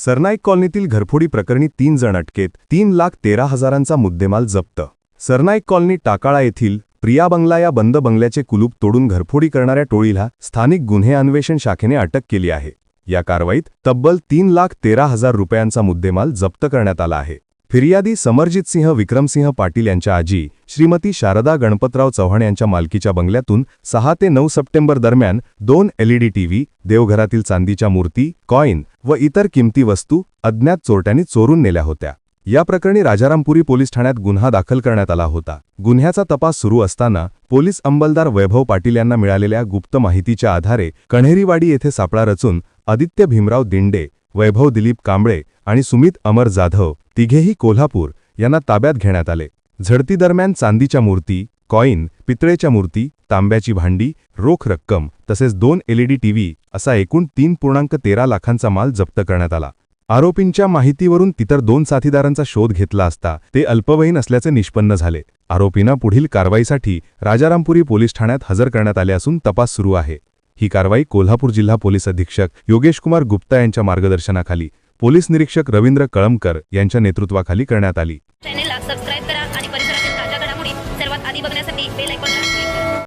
सरनाईक कॉलनीतील घरफोडी प्रकरणी तीन जण अटकेत तीन लाख तेरा हजारांचा मुद्देमाल जप्त. सरनाईक कॉलनी टाकाळा येथील प्रिया बंगला या बंद बंगल्याचे कुलूप तोडून घरफोडी करणाऱ्या टोळीला स्थानिक गुन्हे अन्वेषण शाखेने अटक केली आहे. या कारवाईत तब्बल तीन लाख तेरा हजार रुपयांचा मुद्देमाल जप्त करण्यात आला आहे. फिर्यादी समरजित सिंह विक्रमसिंह पाटील यांच्या आजी श्रीमती शारदा गणपतराव चव्हाण यांच्या मालकीच्या बंगल्यातून सहा ते नऊ सप्टेंबर दरम्यान दोन एलईडी टीव्ही देवघरातील चांदीच्या मूर्ती कॉईन व इतर किमती वस्तू अज्ञात चोरट्यांनी चोरून नेल्या होत्या. या प्रकरणी राजारामपुरी पोलीस ठाण्यात गुन्हा दाखल करण्यात आला होता. गुन्ह्याचा तपास सुरू असताना पोलीस अंमलदार वैभव पाटील यांना मिळालेल्या गुप्त माहितीच्या आधारे कण्हेरीवाडी येथे सापळा रचून आदित्य भीमराव दिंडे वैभव दिलीप कांबळे आणि सुमित अमर जाधव तिघेही कोल्हापूर यांना ताब्यात घेण्यात आले. झडतीदरम्यान चांदीच्या मूर्ती कॉईन पितळेच्या मूर्ती तांब्याची भांडी रोख रक्कम तसेच दोन एलईडी टीव्ही असा एकूण तीन पूर्णांक तेरा लाखांचा माल जप्त करण्यात आला. आरोपींच्या माहितीवरून तितर दोन साथीदारांचा शोध घेतला असता ते अल्पवयीन असल्याचे निष्पन्न झाले. आरोपींना पुढील कारवाईसाठी राजारामपुरी पोलीस ठाण्यात हजर करण्यात आले असून तपास सुरू आहे. ही कारवाई कोल्हापूर जिल्हा पोलीस अधीक्षक योगेशकुमार गुप्ता यांच्या मार्गदर्शनाखाली पोलीस निरीक्षक रवींद्र कळमकर यांच्या नेतृत्वाखाली करण्यात आली.